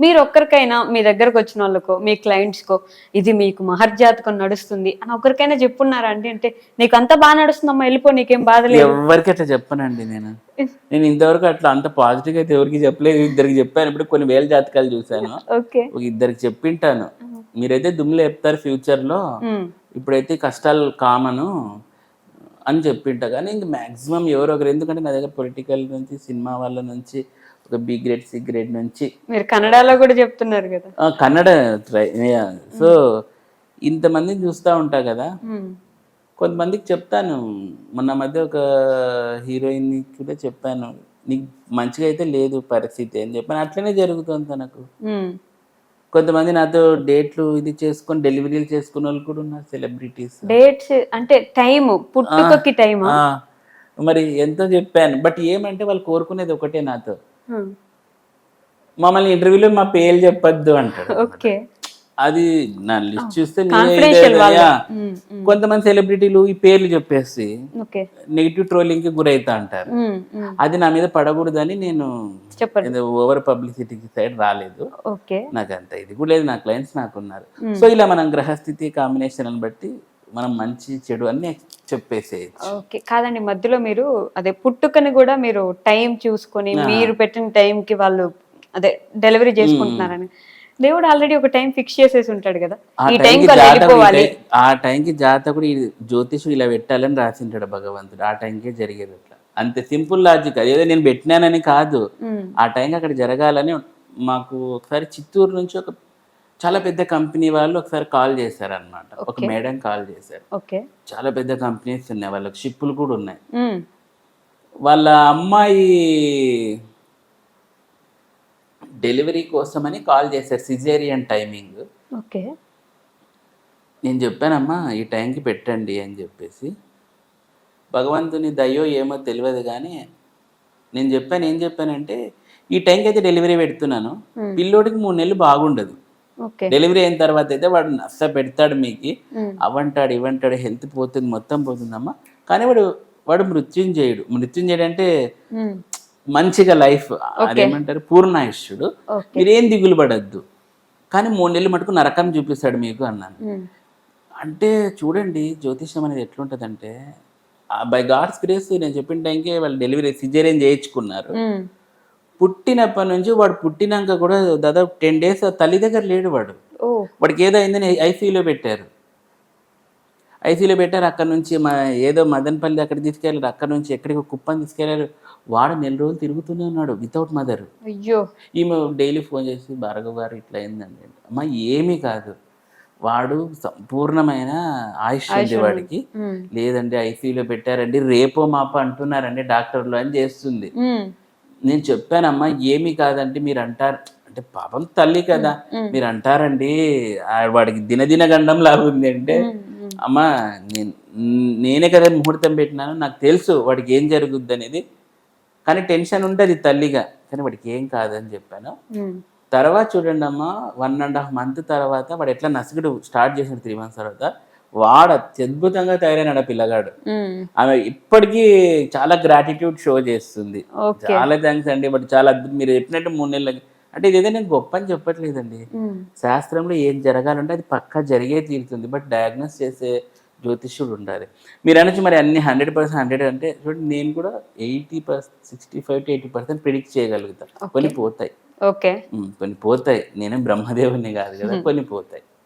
మీరు ఒక్కరికైనా మీ దగ్గరకు వచ్చిన వాళ్ళకో మీ క్లయింట్స్కో ఇది మీకు మహర్జాతకం నడుస్తుంది అని ఒక్కరికైనా చెప్పున్నారా అండి? అంటే నీకు అంత బాగా నడుస్తుందమ్మా వెళ్ళిపో నీకేం బాధ లేదు. ఎవరికి అట్లా చెప్పనండి నేను. నేను ఇంతవరకు అట్లా అంత పాజిటివ్ అయితే ఎవరికి చెప్పలేదు ఇద్దరికి చెప్పాను. ఇప్పుడు కొన్ని వేల జాతకాలు ఒక ఇద్దరికి చెప్పింటాను. మీరైతే దుమ్ములు చెప్తారు ఫ్యూచర్లో. ఇప్పుడైతే కష్టాలు కామను. అని చెప్పింటా. కానీ ఇంక మాక్సిమం ఎవరో ఒకరు. ఎందుకంటే నా దగ్గర పొలిటికల్ నుంచి సినిమా వాళ్ళ నుంచి ఒక బి గ్రేడ్ సి గ్రేడ్ నుంచి. మీరు కన్నడలో కూడా చెప్తున్నారు కదా. కన్నడ ట్రై సో ఇంతమందిని చూస్తూ ఉంటా కదా. కొంతమందికి చెప్తాను. మొన్న మధ్య ఒక హీరోయిన్ కూడా చెప్పాను. నీకు మంచిగా అయితే లేదు పరిస్థితి అని చెప్పాను. అట్లనే జరుగుతుంది తనకు. కొంతమంది నాతో డేట్లు ఇది చేసుకొని డెలివరీలు చేసుకున్న వాళ్ళు కూడా ఉన్నారు సెలబ్రిటీస్. డేట్స్ అంటే టైం పుట్టుకకి టైం మరి ఎంతో చెప్పాను. బట్ ఏమంటే వాళ్ళు కోరుకునేది ఒకటే నాతో. మమ్మల్ని ఇంటర్వ్యూలో మా పేర్లు చెప్పొద్దు అంటాడు ఓకే. అది నా లిస్ట్ చూస్తే. కొంతమంది సెలబ్రిటీలు ఈ పేర్లు చెప్పేసి నెగిటివ్ ట్రోలింగ్కి గురైతా అంటారు. అది నా మీద పడకూడదని నేను ఓవర్ పబ్లిసిటీకి సైడ్ రాలేదు. ఓకే. నాకు అంత ఇది కూడా లేదు నా క్లయింట్స్ నాకు ఉన్నారు సో ఇలా మనం గ్రహస్థితి కాంబినేషన్ బట్టి మనం మంచి చెడు అన్ని చెప్పేసేయచ్చు. ఓకే. కాదండి మధ్యలో మీరు అదే పుట్టుకని కూడా మీరు టైం చూసుకొని మీరు పెట్టిన time కి వాళ్ళు అదే డెలివరీ చేసుకుంటున్నారని. దేవుడు ఆల్రెడీ ఒక టైం ఫిక్స్ చేసేసి ఉంటాడు కదా. ఆ ఈ వెళ్ళిపోవాలి. టై- ఆ టైంకి జాతకుడు ఈ జ్యోతిషుడు ఇలా పెట్టాలని రాసింటాడు భగవంతుడు. ఆ టైంకే జరిగేది అట్లా. అంతే సింపుల్ లాజిక్. అదేదో నేను పెట్టినానని కాదు. ఆ టైంకి అక్కడ జరగాలని మాకు ఒకసారి చిత్తూరు నుంచి ఒక చాలా పెద్ద కంపెనీ వాళ్ళు ఒకసారి కాల్ చేశారనమాట ఒక మేడం కాల్ చేశారు. ఓకే. చాలా పెద్ద కంపెనీస్ ఉన్నాయి. వాళ్ళకి షిప్పులు కూడా ఉన్నాయి. వాళ్ళ అమ్మాయి డెలివరీ కోసమని కాల్ చేశారు. Caesarean timing. ఓకే. నేను చెప్పానమ్మా ఈ టైంకి పెట్టండి అని చెప్పేసి. భగవంతుని దయ్యో ఏమో తెలియదు కానీ నేను చెప్పాను ఏం చెప్పానంటే ఈ టైంకి అయితే డెలివరీ పెడుతున్నాను. పిల్లోడికి మూడు నెలలు బాగుండదు. డెలివరీ అయిన తర్వాత అయితే వాడు నష్ట పెడతాడు మీకు. అవంటాడు ఇవంటాడు హెల్త్ పోతుంది మొత్తం పోతుందమ్మా. కానీ వాడు వాడు మృత్యుంజయుడు. మృత్యుంజయుడు అంటే మంచిగా లైఫ్ అదేమంటారు పూర్ణాయుష్యుడు. మీరేం దిగులు పడద్దు కానీ మూడు నెలలు మటుకు నరకం చూపిస్తాడు మీకు అన్నాను. అంటే చూడండి జ్యోతిష్యం అనేది ఎట్లుంటుందంటే బై గాడ్స్ గ్రేస్ నేను చెప్పిన టైంకే వాళ్ళు డెలివరీ సిజేరియన్ చేయించుకున్నారు. పుట్టినప్పటి నుంచి వాడు పుట్టినాక కూడా దాదాపు టెన్ డేస్ తల్లి దగ్గర లేడు వాడు. వాడికి ఏదో అయిందని ఐసీయూలో పెట్టారు. ఐసీయూలో పెట్టారు అక్కడ నుంచి మా ఏదో మదనపల్లి అక్కడ తీసుకెళ్ళారు అక్కడ నుంచి ఎక్కడికి కుప్పని తీసుకెళ్ళారు. వాడు నెల రోజులు తిరుగుతూనే ఉన్నాడు వితౌట్ మదర్ అయ్యో. ఈమె డైలీ ఫోన్ చేసి భార్గవ్ గారు ఇట్లా అయిందండి అమ్మ ఏమీ కాదు. వాడు సంపూర్ణమైన ఆయుష్ ఉంది వాడికి. లేదండి ఐసీయూలో పెట్టారండి రేపో మాపో అంటున్నారండి డాక్టర్లు అని చేస్తుంది. నేను చెప్పానమ్మా ఏమీ కాదండి మీరు అంటారు. అంటే పాపం తల్లి కదా. మీరు అంటారండి వాడికి దినదిన గండం లాగా ఉంది అంటే. అమ్మా నేను నేనే కదా ముహూర్తం పెట్టినాను నాకు తెలుసు వాడికి ఏం జరుగుద్ది అనేది. కానీ టెన్షన్ ఉంటుంది తల్లిగా. కానీ వాడికి ఏం కాదని చెప్పాను. తర్వాత చూడండి అమ్మా వన్ అండ్ హాఫ్ మంత్ తర్వాత వాడు ఎట్లా నసుగుడు స్టార్ట్ చేసిన త్రీ మంత్స్ తర్వాత. వాడు అత్యద్భుతంగా తయారైనాడు ఆ పిల్లగాడు. ఆమె ఇప్పటికీ చాలా గ్రాటిట్యూడ్ షో చేస్తుంది. చాలా థ్యాంక్స్ అండి. బట్ చాలా అద్భుతం. మీరు చెప్పినట్టు మూడు నెలలకి అంటే ఇదేదో నేను గొప్ప అని చెప్పట్లేదండి. శాస్త్రంలో ఏం జరగాలంటే అది పక్కా జరిగే తీరుతుంది. బట్ డయాగ్నోస్ చేసే జ్యోతిష్యుడు ఉండాలి. మీరు అనొచ్చు మరి అన్ని హండ్రెడ్ పర్సెంట్ హండ్రెడ్ అంటే చూడండి నేను కూడా eighty percent sixty five to eighty percent predict చేయగలుగుతా కొన్ని పోతాయి. ఓకే. కొన్ని పోతాయి. నేనేం బ్రహ్మదేవుని కాదు కదా కొన్ని పోతాయి.